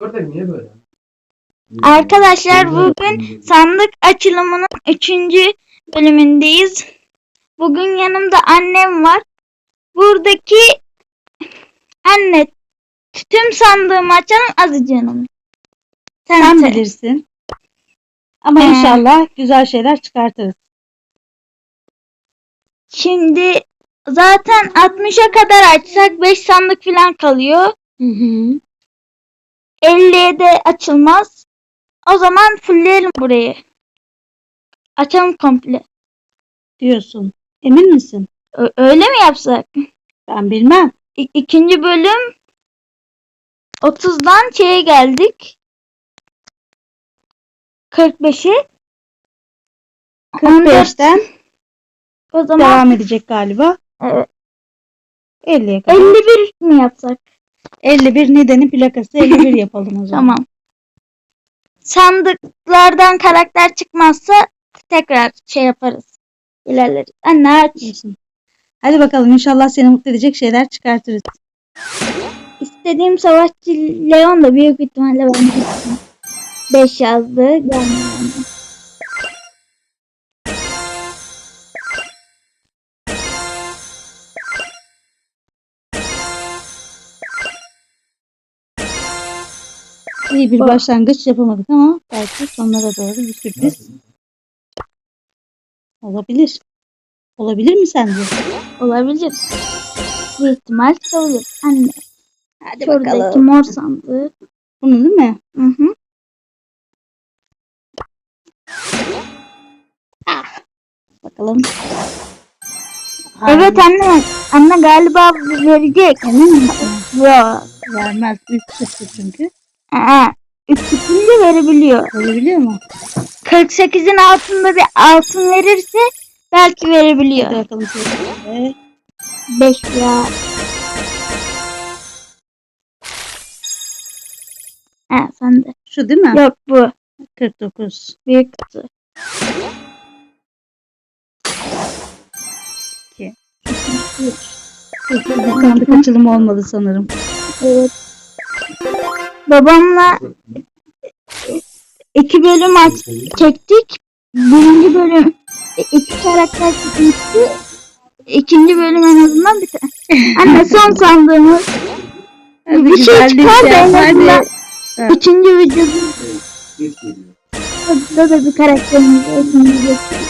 Orada niye böyle? Arkadaşlar bugün sandık açılımının 3. bölümündeyiz. Bugün yanımda annem var. Buradaki anne tüm sandığımı açalım azıcığını. Sen, Sen söyle. bilirsin. Ama Ee. inşallah güzel şeyler çıkartırız. Şimdi zaten 60'a kadar açsak 5 sandık falan kalıyor. Hı hı. 50'ye de açılmaz. O zaman fullleyelim burayı. Açalım komple. Diyorsun. Emin misin? Ö- öyle mi yapsak? Ben bilmem. İ- ikinci bölüm 30'dan şeye geldik. 45'e 45'ten o zaman devam edecek galiba. Evet. 50'ye kadar. 51 mi yapsak? 51 nedenin plakası 51 yapalım o zaman. Tamam. Sandıklardan karakter çıkmazsa tekrar şey yaparız. İlerleriz. Anne aç. Hadi bakalım inşallah seni mutlu edecek şeyler çıkartırız. İstediğim savaşçı Leon da büyük ihtimalle ben 5 yazdı. Gelmedi. İyi bir başlangıç yapamadık ama belki sonlara doğru bir sürpriz olabilir. Olabilir mi sence? Olabilir. Bir ihtimal çıkabilir. Anne. Hadi Şuradaki mor sandığı. Bunu değil mi? Hı hı. Bakalım. Evet anne. Anne galiba verecek. Emin misin? Yok. Vermez. Büyük çıktı çünkü. Aa, çıkınca verebiliyor. Verebiliyor mu? 48'in altında bir altın verirse belki Hadi verebiliyor. bakalım şöyle. 5 ya. Ha sen de. Şu değil mi? Yok bu. 49. Büyük kutu. Sandık açılımı olmadı sanırım. Evet. Babamla iki bölüm aç çektik. Birinci bölüm iki karakter çıkmıştı. İkinci bölüm en azından bir tane. Anne son sandığımız. Hadi bir şey çıkar da en azından üçüncü videoda da da bir karakterimiz olsun diyecektim.